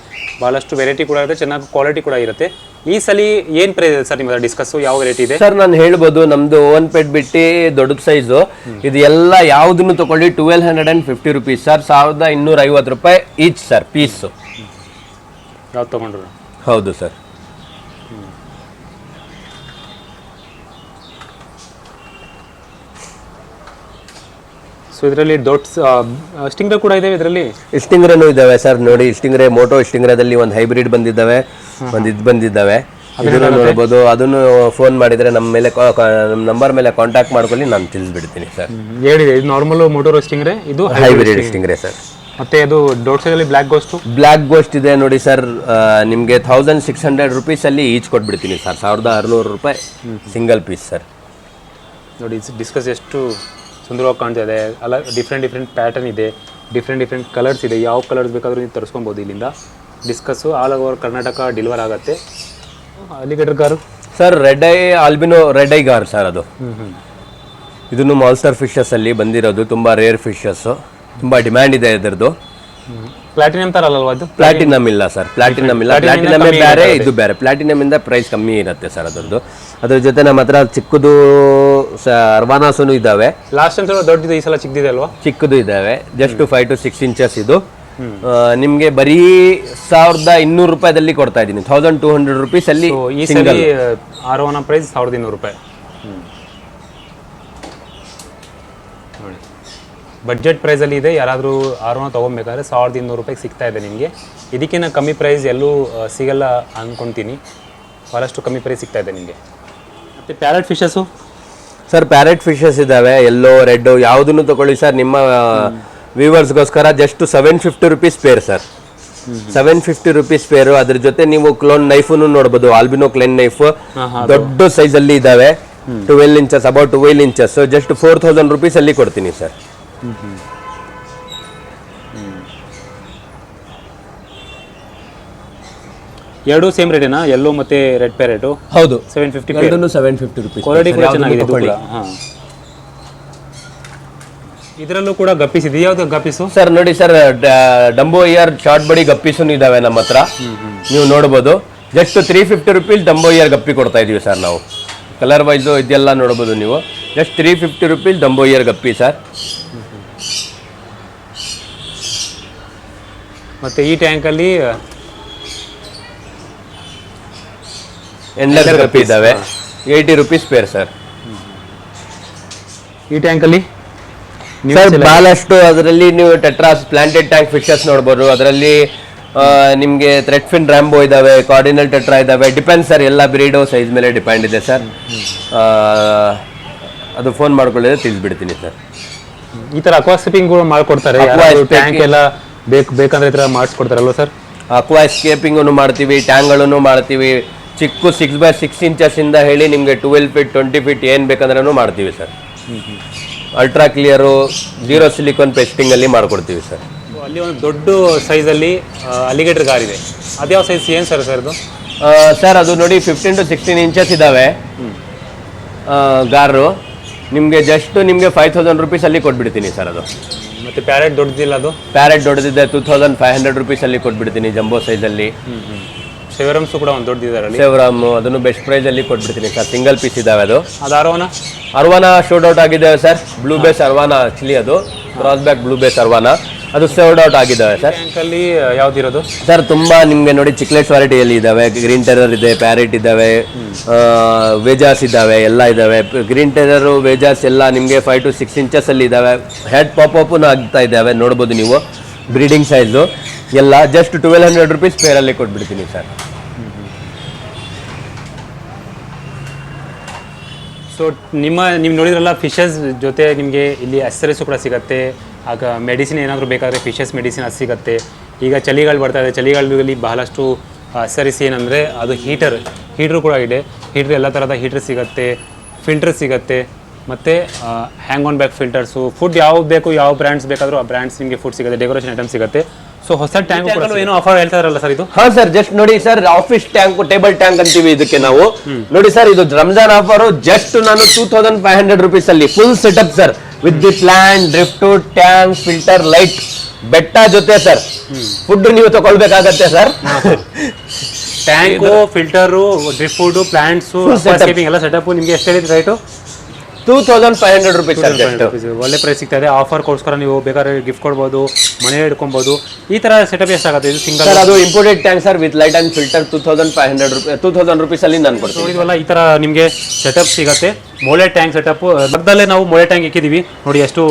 Speaker 1: ಭಾಳಷ್ಟು ವೆರೈಟಿ ಕೂಡ ಇರುತ್ತೆ ಚೆನ್ನಾಗಿ ಕ್ವಾಲಿಟಿ ಕೂಡ ಇರುತ್ತೆ. ಈ ಸಲ ಏನು ಪ್ರೈಸ್ ಇದೆ ಸರ್ ನಿಮ್ಮ ಡಿಸ್ಕಸ್ ಯಾವ ವೆರೈಟಿ ಇದೆ?
Speaker 2: ಸರ್ ನಾನು ಹೇಳ್ಬೋದು ನಮ್ದು ಓನ್ ಪೆಟ್ ಬಿಟ್ಟು ದೊಡ್ಡ ಸೈಜು ಇದು ಎಲ್ಲ ಯಾವುದನ್ನು ತಗೊಳ್ಳಿ twelve hundred and fifty rupees sir ಸಾವಿರದ ಇನ್ನೂರ ಐವತ್ತು ರೂಪಾಯಿ ಈಚ್ ಸರ್ ಪೀಸು
Speaker 1: ಯಾವ್ದು ತೊಗೊಂಡ್ರು?
Speaker 2: ಹೌದು ಸರ್.
Speaker 1: ಸೊ ಇದರಲ್ಲಿ ದೊಡ್ಡ ಸ್ಟಿಂಗ್ರ ಕೂಡ ಇದಾವೆ ಇದರಲ್ಲಿ?
Speaker 2: ಇಷ್ಟಿಂಗ್ರನು ಇದಾವೆ ಸರ್. ನೋಡಿ ಇಷ್ಟಿಂಗ್ರೆ ಮೋಟೋ ಇಷ್ಟಿಂಗ್ರದಲ್ಲಿ ಒಂದು ಹೈಬ್ರಿಡ್ ಬಂದಿದ್ದಾವೆ. ಒಂದು ಇದು ಬಂದಿದ್ದಾವೆ. ಇದನ್ನು ನೋಡ್ಬೋದು. ಅದನ್ನು ಫೋನ್ ಮಾಡಿದರೆ ನಮ್ಮ ಮೇಲೆ ನಮ್ಮ ನಂಬರ್ ಮೇಲೆ ಕಾಂಟ್ಯಾಕ್ಟ್ ಮಾಡ್ಕೊಳ್ಳಿ ನಾನು ತಿಳಿಸ್ಬಿಡ್ತೀನಿ ಸರ್.
Speaker 1: ಹೇಳಿದೆ ಇದು ನಾರ್ಮಲ್ ಮೋಟೋ ಸ್ಟಿಂಗ್ರೆ? ಇದು
Speaker 2: ಹೈಬ್ರಿಡ್ ಇಸ್ಟಿಂಗ್ರೆ ಸರ್.
Speaker 1: ಮತ್ತೆ ಅದು ದೊಡ್ಡ ಸೈಜಲ್ಲಿ ಬ್ಲ್ಯಾಕ್ ಗೋಸ್ಟ್?
Speaker 2: ಬ್ಲ್ಯಾಕ್ ಗೋಸ್ಟ್ ಇದೆ ನೋಡಿ ಸರ್. ನಿಮಗೆ ಥೌಸಂಡ್ ಸಿಕ್ಸ್ ಹಂಡ್ರೆಡ್ ರುಪೀಸಲ್ಲಿ ಈಚ್ ಕೊಟ್ಬಿಡ್ತೀನಿ ಸರ್. ಸಾವಿರದ ಆರುನೂರು ರೂಪಾಯಿ ಸಿಂಗಲ್ ಪೀಸ್ ಸರ್.
Speaker 1: ನೋಡಿ ಡಿಸ್ಕಸ್ ಎಷ್ಟು ಸುಂದರವಾಗಿ ಕಾಣ್ತಾ ಇದೆ. ಅಲ್ಲ ಡಿಫ್ರೆಂಟ್ ಡಿಫ್ರೆಂಟ್ ಪ್ಯಾಟರ್ನ್ ಇದೆ. ಡಿಫ್ರೆಂಟ್ ಡಿಫ್ರೆಂಟ್ ಕಲರ್ಸ್ ಇದೆ. ಯಾವ ಕಲರ್ಸ್ ಬೇಕಾದರೂ ನೀವು ತರಿಸ್ಕೊಬೋದು ಇಲ್ಲಿಂದ. Discus all over Karnataka deliver ಆಗುತ್ತೆ. Alligator gar
Speaker 2: sir red eye albino red eye gar sir ಅದು. ಇದನ್ನು ಮಾಲ್ಸ್ಟರ್ ಫಿಶಸ್ಸಲ್ಲಿ ಬಂದಿರೋದು. ತುಂಬ ರೇರ್ ಫಿಶಸ್ಸು ತುಂಬಾ ಡಿಮ್ಯಾಂಡ್ ಇದೆ ಇದರದ್ದು.
Speaker 1: ಪ್ಲಾಟಿನಮ್ ತರ ಅಲ್ಲವಾ ಅದು?
Speaker 2: ಪ್ಲಾಟಿನಮ್ ಇಲ್ಲ ಸರ್ ಪ್ಲಾಟಿನಮ್ ಇಲ್ಲ. ಪ್ಲಾಟಿನಮ್ ಬೇರೆ ಇದು ಬೇರೆ. ಪ್ಲಾಟಿನಮ್ ಇಂದ ಪ್ರೈಸ್ ಕಮ್ಮಿ ಇರುತ್ತೆ ಸರ್ ಅದರದ್ದು. ಅದ್ರ ಜೊತೆ ನಮ್ಮ ಹತ್ರ ಚಿಕ್ಕದು ಅರ್ವಾನಾಸನು ಇದ್ದಾವೆ.
Speaker 1: ಲಾಸ್ಟ್ ಟೈಮ್ ಸ್ವಲ್ಪ ದೊಡ್ಡದು ಈ ಸಲ ಚಿಕ್ಕದಿದೆ ಅಲ್ವಾ?
Speaker 2: ಚಿಕ್ಕದು ಇದ್ದಾವೆ. Just five to six inches ಇದು. ನಿಮಗೆ ನಿಮ್ಗೆ ಬರೀ ಸಾವಿರದ ಇನ್ನೂರು ರೂಪಾಯಿದಲ್ಲಿ ಕೊಡ್ತಾ ಇದ್ದೀನಿ. ಥೌಸಂಡ್ ಟೂ ಹಂಡ್ರೆಡ್ ರುಪೀಸ್ ಅಲ್ಲಿ
Speaker 1: ಈ ಸಲ ಆರೋನ ಪ್ರೈಸ್ ಸಾವಿರದ ಇನ್ನೂರು ರೂಪಾಯಿ. ನೋಡಿ. ಬಡ್ಜೆಟ್ ಪ್ರೈಸಲ್ಲಿ ಇದೆ. ಯಾರಾದರೂ ಆರೋನ ತೊಗೊಬೇಕಾದ್ರೆ ಸಾವಿರದ ಇನ್ನೂರು ರೂಪಾಯಿಗೆ ಸಿಗ್ತಾ ಇದೆ ನಿಮಗೆ. ಇದಕ್ಕಿಂತ ಕಮ್ಮಿ ಪ್ರೈಸ್ ಎಲ್ಲೂ ಸಿಗಲ್ಲ ಅಂದ್ಕೊತೀನಿ ಭಾಳಷ್ಟು ಕಮ್ಮಿ ಪ್ರೈಸ್ ಸಿಗ್ತಾ ಇದೆ ನಿಮಗೆ. ಮತ್ತು parrot fishes
Speaker 2: sir parrot fishes ಇದ್ದಾವೆ ಎಲ್ಲೋ ರೆಡ್ ಯಾವುದನ್ನು ತಗೊಳ್ಳಿ ಸರ್ ನಿಮ್ಮ ವ್ಯೂವರ್ಸ್ಗೋಸ್ಕರ just seven fifty rupees pair sir. Seven fifty rupees pair ಅದ್ರ ಜೊತೆ ನೀವು ಕ್ಲೋನ್ ನೈಫ್ ನೋಡಬಹುದು ಆಲ್ಬಿನೋ ಕ್ಲೈನ್ ನೈಫ್ ದೊಡ್ಡ ಸೈಜ್ ಅಲ್ಲಿ ಇದಾವೆ twelve inches about twelve inches just four thousand rupees ಅಲ್ಲಿ ಕೊಡ್ತೀನಿ ಸರ್.
Speaker 1: ಎರಡೂ ಸೇಮ್ ರೇಟೇನಾ ಎಲ್ಲೋ ಮತ್ತೆ ರೆಡ್ ಪ್ಯಾರೆಟು
Speaker 2: ಹೌದು.
Speaker 1: ಸೆವೆನ್ ಫಿಫ್ಟಿ
Speaker 2: ಎರಡನ್ನು ಸೆವೆನ್ ಫಿಫ್ಟಿ ರುಪೀಸ್
Speaker 1: ಕ್ವಾಲಿಟಿ ಕೂಡ ಚೆನ್ನಾಗಿದೆ ಹಾಂ. ಇದರಲ್ಲೂ ಕೂಡ ಗಪ್ಪೀಸ್ ಇದೆ. ಯಾವ್ದು ಗಪ್ಪೀಸು?
Speaker 2: ಸರ್ ನೋಡಿ sir dumbo ear short body guppies ಇದಾವೆ ನಮ್ಮ ಹತ್ರ. ನೀವು ನೋಡ್ಬೋದು. Just three fifty rupees dumbo ear guppy ಕೊಡ್ತಾ ಇದೀವಿ ಸರ್ ನಾವು. ಕಲರ್ ವೈಸು ಇದೆಲ್ಲ ನೋಡ್ಬೋದು ನೀವು. Just three fifty rupees dumbo ear guppy sir.
Speaker 1: ಮತ್ತೆ ಈ ಟ್ಯಾಂಕಲ್ಲಿ
Speaker 2: ಎಂಡ್ಲೆಸ್ ಕಪ್ ಇದ್ದಾವೆ. ಏಯ್ಟಿ ರುಪೀಸ್ ಪೇರ್ ಸರ್
Speaker 1: ಈ ಟ್ಯಾಂಕಲ್ಲಿ
Speaker 2: ಸರ್ ಬಹಳಷ್ಟು ಅದರಲ್ಲಿ ನೀವು ಟೆಟ್ರಾಸ್ ಪ್ಲಾಂಟೆಡ್ ಟ್ಯಾಂಕ್ ಫಿಶಸ್ ನೋಡ್ಬೋದು. ಅದರಲ್ಲಿ ನಿಮಗೆ ಥ್ರೆಡ್ ಫಿನ್ ರ್ಯಾಂಬೋ ಇದಾವೆ ಕಾರ್ಡಿನಲ್ ಟೆಟ್ರಾ ಇದಾವೆ ಡಿಪೆಂಡ್ ಸರ್ ಎಲ್ಲ ಬ್ರೀಡು ಸೈಜ್ ಮೇಲೆ ಡಿಪೆಂಡ್ ಇದೆ ಸರ್ ಅದು ಫೋನ್ ಮಾಡ್ಕೊಳ್ಳಿದ್ರೆ ತಿಳಿಸ್ಬಿಡ್ತೀನಿ ಸರ್
Speaker 1: ಈ ಥರ ಅಕ್ವಾಸ್ಕೇಪಿಂಗ್ ಕೂಡ ಮಾಡ್ಕೊಡ್ತಾರೆ. ಟ್ಯಾಂಕ್ ಎಲ್ಲ ಬೇಕು ಬೇಕಂದ್ರೆ ಈ ಥರ ಮಾಡಿಸ್ಕೊಡ್ತಾರಲ್ವ ಸರ್
Speaker 2: ಅಕ್ವಾ ಸ್ಕೇಪಿಂಗನ್ನು ಮಾಡ್ತೀವಿ ಟ್ಯಾಂಕ್ಗಳನ್ನು ಮಾಡ್ತೀವಿ. ಚಿಕ್ಕ ಸಿಕ್ಸ್ ಬೈ ಸಿಕ್ಸ್ ಇಂಚಸ್ಸಿಂದ ಹೇಳಿ ನಿಮಗೆ ಟ್ವೆಲ್ ಫೀಟ್ ಟ್ವೆಂಟಿ ಫೀಟ್ ಏನು ಬೇಕಂದ್ರೂ ಮಾಡ್ತೀವಿ sir. Ultra clear zero silicon ಪೆಸ್ಟಿಂಗಲ್ಲಿ ಮಾಡ್ಕೊಡ್ತೀವಿ ಸರ್.
Speaker 1: ಅಲ್ಲಿ ಒಂದು ದೊಡ್ಡ ಸೈಜಲ್ಲಿ ಅಲಿಗೇಟರ್ ಕಾರ್ ಇದೆ. ಅದ್ಯಾವ ಸೈಜ್ ಏನು ಸರ್ ಸರ್ ಅದು?
Speaker 2: ಸರ್ ಅದು ನೋಡಿ ಫಿಫ್ಟೀನ್ ಟು ಸಿಕ್ಸ್ಟೀನ್ ಇಂಚಸ್ ಇದ್ದಾವೆ ಗಾರು. ನಿಮಗೆ ಜಸ್ಟ್ ನಿಮಗೆ ಫೈವ್ ತೌಸಂಡ್ ರುಪೀಸಲ್ಲಿ ಕೊಟ್ಬಿಡ್ತೀನಿ ಸರ್ ಅದು.
Speaker 1: ಮತ್ತೆ ಪ್ಯಾರೆಟ್ ದೊಡ್ಡದಿಲ್ಲ ಅದು?
Speaker 2: ಪ್ಯಾರೆಟ್ ದೊಡ್ಡದಿದೆ ಟೂ ತೌಸಂಡ್ ಫೈವ್ ಹಂಡ್ರೆಡ್ ರುಪೀಸಲ್ಲಿ ಕೊಟ್ಬಿಡ್ತೀನಿ ಜಂಬೋ ಸೈಜಲ್ಲಿ
Speaker 1: ಶೆವರಮ್ಸು ಕೂಡ ಒಂದು ದೊಡ್ಡದಿದೆ ಅದರಲ್ಲಿ
Speaker 2: ಸೇವ್ರಾಮು ಅದನ್ನು ಬೆಸ್ಟ್ ಪ್ರೈಸಲ್ಲಿ ಕೊಟ್ಬಿಡ್ತೀನಿ ಸರ್. ಸಿಂಗಲ್ ಪೀಸ್ ಇದಾವೆ ಅದು.
Speaker 1: ಅದು ಆರೋನ
Speaker 2: ಅರ್ವಾನ ಶೋಡ್ ಔಟ್ ಆಗಿದ್ದಾವೆ sir. Blue base arowana actually ಅದು. Cross back blue base arowana. ಅದು ಸೇವ್ಡ್ ಔಟ್ ಆಗಿದ್ದಾವೆ ಸರ್.
Speaker 1: ಟ್ಯಾಂಕಲ್ಲಿ ಯಾವ್ದಿರೋದು?
Speaker 2: ಸರ್ ತುಂಬಾ ನಿಮಗೆ ನೋಡಿ ಚಿಕ್ಲೆಟ್ಸ್ ವೆರೈಟಿಯಲ್ಲಿ ಇದ್ದಾವೆ ಗ್ರೀನ್ ಟೆರರ್ ಇದೆ ಪ್ಯಾರೆಟ್ ಇದ್ದಾವೆ ವೇಜಾಸ್ ಇದ್ದಾವೆ ಎಲ್ಲ ಇದ್ದಾವೆ ಗ್ರೀನ್ ಟೆರರ್ ವೇಜಾಸ್ ಎಲ್ಲ ನಿಮಗೆ ಫೈವ್ ಟು ಸಿಕ್ಸ್ ಇಂಚಸ್ ಅಲ್ಲಿ ಇದ್ದಾವೆ ಹೆಡ್ ಪಾಪ್ ಅಪ್ ಆಗ್ತಾ ಇದ್ದಾವೆ ನೋಡ್ಬೋದು ನೀವು. ಬ್ರೀಡಿಂಗ್ ಸೈಜು ಎಲ್ಲ ಜಸ್ಟ್ ಟ್ವೆಲ್ ಹಂಡ್ರೆಡ್ ರುಪೀಸ್ ಪೇರಲ್ಲಿ ಕೊಟ್ಬಿಡ್ತೀನಿ ಸರ್.
Speaker 1: ಸೊ ನಿಮ್ಮ ನೀವು ನೋಡಿದ್ರಲ್ಲ ಫಿಶಸ್ ಜೊತೆ ನಿಮಗೆ ಇಲ್ಲಿ ಅಸರೀಸು ಕೂಡ ಸಿಗುತ್ತೆ. ಆಗ ಮೆಡಿಸಿನ್ ಏನಾದರೂ ಬೇಕಾದರೆ ಫಿಶಸ್ ಮೆಡಿಸಿನ್ ಅದು ಸಿಗುತ್ತೆ. ಈಗ ಚಳಿಗಾಲ ಬರ್ತಾ ಇದೆ. ಚಳಿಗಾಲದಲ್ಲಿ ಬಹಳಷ್ಟು ಅಸರೀಸ್ ಏನಂದರೆ ಅದು ಹೀಟರ್ ಹೀಟ್ರ್ ಕೂಡ ಇದೆ. ಹೀಟ್ರ್ ಎಲ್ಲ ಥರದ ಹೀಟ್ರ್ ಸಿಗುತ್ತೆ. ಫಿಲ್ಟರ್ ಸಿಗುತ್ತೆ. ಮತ್ತು hang on back filters food ಯಾವ್ದು ಬೇಕು, ಯಾವ ಬ್ರ್ಯಾಂಡ್ಸ್ ಬೇಕಾದರೂ ಆ ಬ್ರ್ಯಾಂಡ್ಸ್ ನಿಮಗೆ ಫುಡ್ ಸಿಗುತ್ತೆ. ಡೆಕೋರೇಷನ್ ಐಟಮ್ ಸಿಗುತ್ತೆ. ಸೊ ಹೊಸ ಟ್ಯಾಂಕ್ ಏನೋ ಆಫರ್ ಹೇಳ್ತಾರಲ್ಲ ಸರ್ ಇದು?
Speaker 2: ಹಾ ಸರ್ ಜಸ್ಟ್ ನೋಡಿ sir office tank table tank ಅಂತೀವಿ ಇದಕ್ಕೆ ನಾವು. ನೋಡಿ ಸರ್ ಇದು ರಂಜಾನ್ ಆಫರ್ ಜಸ್ಟ್ ನಾನು two thousand five hundred rupees ಅಲ್ಲಿ full setup sir with the plant drift tank filter light betta ಜೊತೆ ಸರ್ ಫುಡ್ ನೀವು ತಗೊಳ್ಬೇಕಾಗತ್ತೆ sir
Speaker 1: tank filter drift food plants. ಎಲ್ಲ ಸೆಟಪ್ ನಿಮಗೆ ಎಷ್ಟು ಹೇಳಿದ್ರೆ right
Speaker 2: two thousand five hundred rupees
Speaker 1: ಒಳ್ಳೆ price ಸಿಗ್ತಾ ಇದೆ. ಆಫರ್ಗೋಸ್ಕರ ನೀವು ಬೇಕಾದ್ರೆ ಗಿಫ್ಟ್ ಕೊಡ್ಬೋದು ಮನೆ ಹಿಡ್ಕೊಬೋದು. ಈ ತರ ಸೆಟಪ್ ಎಷ್ಟಾಗುತ್ತೆ ಇದು ಸಿಂಗಲ್
Speaker 2: ಅದು imported tank sir with light and filter two thousand five hundred rupees two thousand rupees ಅಲ್ಲಿ ನಾನು ಕೊಡ್ತೀನಿ.
Speaker 1: ಈ ತರ ನಿಮಗೆ ಸೆಟಪ್ ಸಿಗುತ್ತೆ. ಮೊಳೆ ಟ್ಯಾಂಕ್ ಸೆಟಪ್ ಪಕ್ಕದಲ್ಲೇ ನಾವು ಮೊಳೆ ಟ್ಯಾಂಕ್ ಇಕ್ಕಿದೀವಿ. ನೋಡಿ ಎಷ್ಟು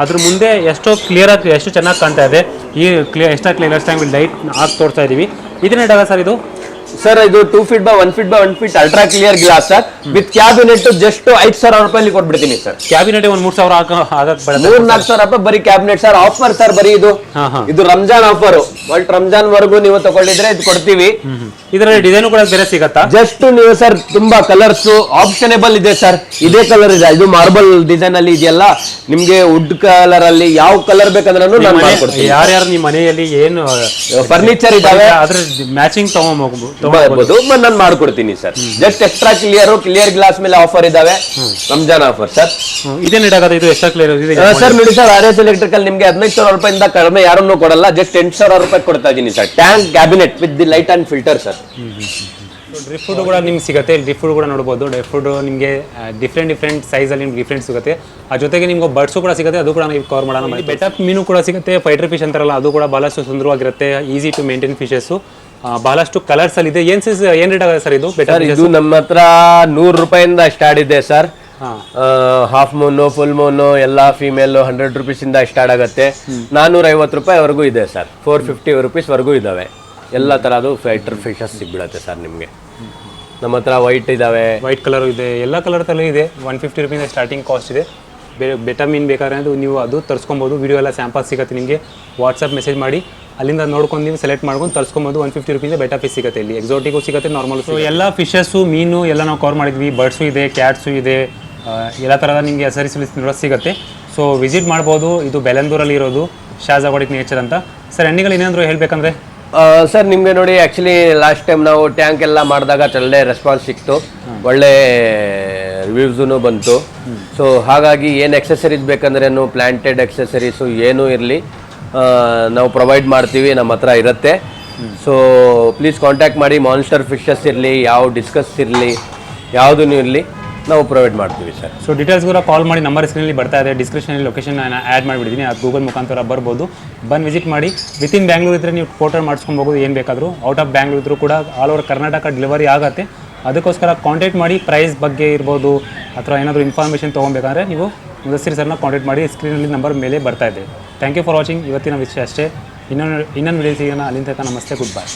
Speaker 1: ಅದ್ರ ಮುಂದೆ ಎಷ್ಟು ಕ್ಲಿಯರಾಗಿ ಎಷ್ಟು ಚೆನ್ನಾಗಿ ಕಾಣ್ತಾ ಇದೆ. ಈ clear extra clear tank light ಹಾಕಿ ತೋರಿಸ್ತಾ ಇದ್ದೀವಿ ಇದನ್ನೇ ಇಡಲ್ಲ ಸರ್ ಇದು?
Speaker 2: ಸರ್ ಇದು two feet by one feet by one feet ultra clear glass sir with cabinet just ಐದು ಸಾವಿರ ರೂಪಾಯಿ ಕೊಟ್ಬಿಡ್ತೀನಿ ಸರ್
Speaker 1: ಕ್ಯಾಬಿನೆಟ್ ಒಂದ್ ಮೂರ್ ಸಾವಿರ
Speaker 2: ಮೂರ್ ನಾಲ್ಕು ಸಾವಿರ ರೂಪಾಯಿ ಬರೀ ಕ್ಯಾಬಿನೆಟ್ ಸರ್ ಆಫರ್ ಸರ್ ಬರೀ ಇದು. ಇದು ರಂಜಾನ್ ಆಫರ್ ಬಟ್ ರಂಜಾನ್ ವರೆಗೂ ನೀವು ತಗೊಂಡಿದ್ರೆ ಇದು ಕೊಡ್ತೀವಿ.
Speaker 1: ಇದರಲ್ಲಿ ಡಿಸೈನ್ ಕೂಡ ಬೇರೆ ಸಿಗತ್ತಾ?
Speaker 2: ಜಸ್ಟ್ ನೀವು ಸರ್ ತುಂಬಾ ಕಲರ್ಸ್ ಆಪ್ಷನೇಬಲ್ ಇದೆ ಸರ್ ಇದೇ ಕಲರ್ ಇದೆ. ಇದು ಮಾರ್ಬಲ್ ಡಿಸೈನ್ ಅಲ್ಲಿ ಇದೆಯಲ್ಲ ನಿಮ್ಗೆ ವುಡ್ ಕಲರ್ ಅಲ್ಲಿ ಯಾವ ಕಲರ್ ಬೇಕಂದ್ರೆ ನಾನು ಮಾಡ್ಕೊಡ್ತೀನಿ.
Speaker 1: ಯಾರ್ಯಾರು ನಿಮ್ಮ ಮನೆಯಲ್ಲಿ ಏನು
Speaker 2: ಫರ್ನಿಚರ್ ಇದಾವೆ.
Speaker 1: ಅದ್ರ ಮ್ಯಾಚಿಂಗ್ ತಗೊಂಬೋಗ್ಬೋದು
Speaker 2: ತಗೊಳ್ಬಹುದು ನಾನು ಮಾಡ್ಕೊಡ್ತೀನಿ sir just extra clear clear glass ಮೇಲೆ ಆಫರ್ ಇದಾವೆ. ರಂಜಾನ್ ಆಫರ್ ಸರ್
Speaker 1: ಇದೇನು ಇಡಾಗತ್ತೆ ಇದು ಎಕ್ಸ್ಟ್ರಾ ಕ್ಲಿಯರ್ ಇದೆ
Speaker 2: ಸರ್ ನೋಡಿ ಸರ್ ಆರ್ ಎಸ್ ಎಲೆಕ್ಟ್ರಿಕಲ್ ನಿಮ್ಗೆ ಹದಿನೈದು ಸಾವಿರ ರೂಪಾಯಿಂದ ಕಡಿಮೆ ಯಾರನ್ನೂ ಕೊಡಲ್ಲ ಜಸ್ಟ್ ಎಂಟು ಸಾವಿರ ರೂಪಾಯಿ ಕೊಡ್ತಾ ಇದ್ದೀನಿ sir tank cabinet with the light and filter sir
Speaker 1: dry food ಕೂಡ ನಿಮ್ಗೆ ಸಿಗುತ್ತೆ. ಡ್ರೈ ಫುಡ್ ಕೂಡ ನೋಡ್ಬೋದು. ಡ್ರೈ ಫುಡ್ ನಿಮಗೆ ಡಿಫ್ರೆಂಟ್ ಡಿಫ್ರೆಂಟ್ ಸೈಜಲ್ಲಿ ನಿಮ್ಗೆ ಡಿಫ್ರೆಂಟ್ ಸಿಗುತ್ತೆ. ಆ ಜೊತೆಗೆ ನಿಮ್ಗೆ ಬರ್ಡ್ಸು ಕೂಡ ಸಿಗುತ್ತೆ. ಅದು ಕೂಡ ನಾವು ಕವರ್ ಮಾಡೋಣ. ಮಾಡಿ ಬೆಟಪ್ ಮೀನು ಕೂಡ ಸಿಗುತ್ತೆ. ಫೈಟರ್ ಫಿಶ್ ಅಂತಾರಲ್ಲ ಅದು ಕೂಡ ಬಹಳಷ್ಟು ಸುಂದರವಾಗಿರುತ್ತೆ. ಈಸಿ ಟು ಮೇಂಟೈನ್ ಫಿಶಸ್ಸು ಬಹಳಷ್ಟು ಕಲರ್ಸ್ ಅಲ್ಲಿ ಇದೆ. ಏನ್ ಸೈಜ್ ಏನ್ ರೇಟ್ ಆಗುತ್ತೆ ಸರ್ ಇದು? ಬೆಟರ್
Speaker 2: ಸರ್ ಇದು ನಮ್ಮ ಹತ್ರ ನೂರು ರೂಪಾಯಿಂದ ಸ್ಟಾರ್ಟ್ ಇದೆ sir half moon full moon ಎಲ್ಲ ಫೀಮೇಲ್ ಹಂಡ್ರೆಡ್ ಇಂದ ಸ್ಟಾರ್ಟ್ ಆಗುತ್ತೆ. ನಾನೂರ ಐವತ್ತು ರೂಪಾಯಿವರೆಗೂ ಇದೆ ಸರ್ ಫೋರ್ ಫಿಫ್ಟಿ ರುಪೀಸ್ವರೆಗೂ ಇದಾವೆ. ಎಲ್ಲ ಥರದ್ದು ಫೈಟರ್ ಫಿಶಸ್ ಸಿಗ್ಬಿಡತ್ತೆ ಸರ್ ನಿಮಗೆ. ನಮ್ಮ ಹತ್ರ ವೈಟ್ ಇದಾವೆ.
Speaker 1: ವೈಟ್ ಕಲರ್ ಇದೆ. ಎಲ್ಲ ಕಲರ್ ತಲೆ ಇದೆ. One fifty rupees starting cost ಇದೆ. ಬೇರೆ ಬೆಟರ್ ಮೀನ್ ಬೇಕಾದ್ರೆ ಅದು ನೀವು ಅದು ತರಿಸ್ಕೊಬೋದು. ವಿಡಿಯೋ ಎಲ್ಲ ಸ್ಯಾಂಪಲ್ ಸಿಗುತ್ತೆ ನಿಮಗೆ. ವಾಟ್ಸಪ್ ಮೆಸೇಜ್ ಮಾಡಿ. ಅಲ್ಲಿಂದ ನೋಡ್ಕೊಂಡು ನೀವು ಸೆಲೆಕ್ಟ್ ಮಾಡ್ಕೊಂಡು ತರಿಸ್ಕೊಬೋದು one fifty rupees better fish ಸಿಗುತ್ತೆ ಇಲ್ಲಿ. ಎಕ್ಸಾಟಿಗೂ ಸಿಗುತ್ತೆ ನಾರ್ಮಲ್ ಸೊ ಎಲ್ಲ ಫಿಶಸ್ಸು ಮೀನು ಎಲ್ಲ ನಾವು ಕವರ್ ಮಾಡಿದ್ವಿ. ಬರ್ಡ್ಸು ಇದೆ ಕ್ಯಾಟ್ಸು ಇದೆ ಎಲ್ಲ ಥರದ ನಿಮಗೆ ಸರೀಸ್ ನೋಡೋದು ಸಿಗುತ್ತೆ. ಸೊ ವಿಸಿಟ್ ಮಾಡ್ಬೋದು. ಇದು ಬೆಲಂದೂರಲ್ಲಿ ಇರೋದು ಶಾಜಾಗೋಡಿಕ್ ನೇಚರ್ ಅಂತ. ಸರ್ ಎಂಡಿಗಳು ಏನಾದರೂ ಹೇಳಬೇಕಂದ್ರೆ?
Speaker 2: ಸರ್ ನಿಮಗೆ ನೋಡಿ ಆ್ಯಕ್ಚುಲಿ ಲಾಸ್ಟ್ ಟೈಮ್ ನಾವು ಟ್ಯಾಂಕ್ ಎಲ್ಲ ಮಾಡಿದಾಗ ಒಳ್ಳೆ ರೆಸ್ಪಾನ್ಸ್ ಸಿಕ್ತು. ಒಳ್ಳೆ ರಿವ್ಯೂಸೂ ಬಂತು. ಸೊ ಹಾಗಾಗಿ ಏನು ಎಕ್ಸೆಸರೀಸ್ ಬೇಕಂದ್ರೇನು ಪ್ಲಾಂಟೆಡ್ ಎಕ್ಸಸರೀಸು ಏನೂ ಇರಲಿ. ನಾವು ಪ್ರೊವೈಡ್ ಮಾಡ್ತೀವಿ, ನಮ್ಮ ಹತ್ರ ಇರುತ್ತೆ. ಸೊ ಪ್ಲೀಸ್ ಕಾಂಟ್ಯಾಕ್ಟ್ ಮಾಡಿ ಮಾನ್ಸ್ಟರ್ ಫಿಶಸ್ ಇರಲಿ, ಯಾವ ಡಿಸ್ಕಸ್ ಇರಲಿ ಯಾವುದೂ ಇರಲಿ, ನಾವು ಪ್ರೊವೈಡ್ ಮಾಡ್ತೀವಿ ಸರ್
Speaker 1: ಸೊ ಡೀಟೇಲ್ಸ್ ಕೂಡ ಕಾಲ್ ಮಾಡಿ ನಂಬರ್ ಸ್ಕ್ರೀನಲ್ಲಿ ಬರ್ತಾ ಇದೆ. ಡಿಸ್ಕ್ರಿಪ್ಷನಲ್ಲಿ ಲೊಕೇಶನ್ ನಾನು ಆ್ಯಡ್ ಮಾಡಿಬಿಡ್ತೀನಿ ಅದು ಗೂಗಲ್ ಮುಖಾಂತರ ಬರ್ಬೋದು. ಬಂದು ವಿಸಿಟ್ ಮಾಡಿ. ವಿತಿನ್ ಬ್ಯಾಂಗ್ಳೂರ್ ಇದ್ದರೆ ನೀವು ಪೋರ್ಟಲ್ ಮಾಡಿಸ್ಕೊಬೋದು ಏನು ಬೇಕಾದರೂ. ಔಟ್ ಆಫ್ ಬ್ಯಾಂಗ್ಳೂರ್ ಇದ್ದರೂ ಕೂಡ ಆಲ್ ಓವರ್ ಕರ್ನಾಟಕ ಡೆಲಿವರಿ ಆಗುತ್ತೆ. ಅದಕ್ಕೋಸ್ಕರ ಕಾಂಟ್ಯಾಕ್ಟ್ ಮಾಡಿ ಪ್ರೈಸ್ ಬಗ್ಗೆ ಇರ್ಬೋದು, ಅಥವಾ ಏನಾದರೂ ಇನ್ಫಾರ್ಮೇಷನ್ ತೊಗೊಬೇಕಂದ್ರೆ ನೀವು ಮುದಸ್ಸಿರಿ ಸರ್ನ ಕಾಂಟ್ಯಾಕ್ಟ್ ಮಾಡಿ ಸ್ಕ್ರೀನಲ್ಲಿ ನಂಬರ್ ಮೇಲೆ ಬರ್ತಾ ಇದೆ. ಥ್ಯಾಂಕ್ ಯು ಫಾರ್ ವಾಚಿಂಗ್ ಇವತ್ತಿನ ವಿಷಯ ಅಷ್ಟೇ. ಇನ್ನೊಂದು ಇನ್ನೊಂದು ವಿಡಿಯೋ ಸಿಗೋಣ. ಅಲ್ಲಿಂದ ತನಕ ನಮಸ್ತೆ. Good bye